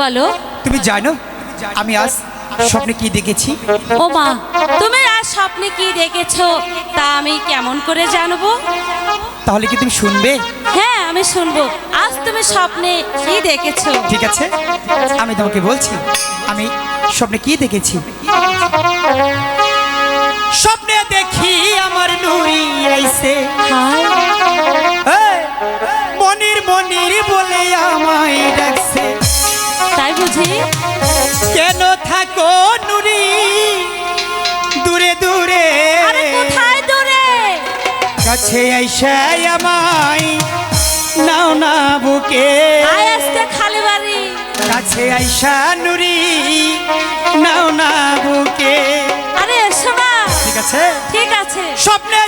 বলো। তুমি জানো আমি আজ স্বপ্নে কি দেখেছি? ও মা তুমি আজ স্বপ্নে কি দেখেছ তা আমি কেমন করে জানব? তাহলে কি তুমি শুনবে? হ্যাঁ আমি শুনব। আজ তুমি স্বপ্নে কি দেখেছ? ঠিক আছে আমি তোমাকে বলছি আমি স্বপ্নে কি দেখেছি? স্বপ্নে দেখি আমার নুরি আইছে হায়? তাই কেন থাকো নুরি? দূরে দূরে। আরে কোথায় দূরে? কাছে আইসাই আমায় নাও না বুকে। আয় খালি বাড়ি। কাছে আইসা নুরি নাও না বুকে। আরে এসো না ঠিক আছে? ঠিক আছে। স্বপ্নে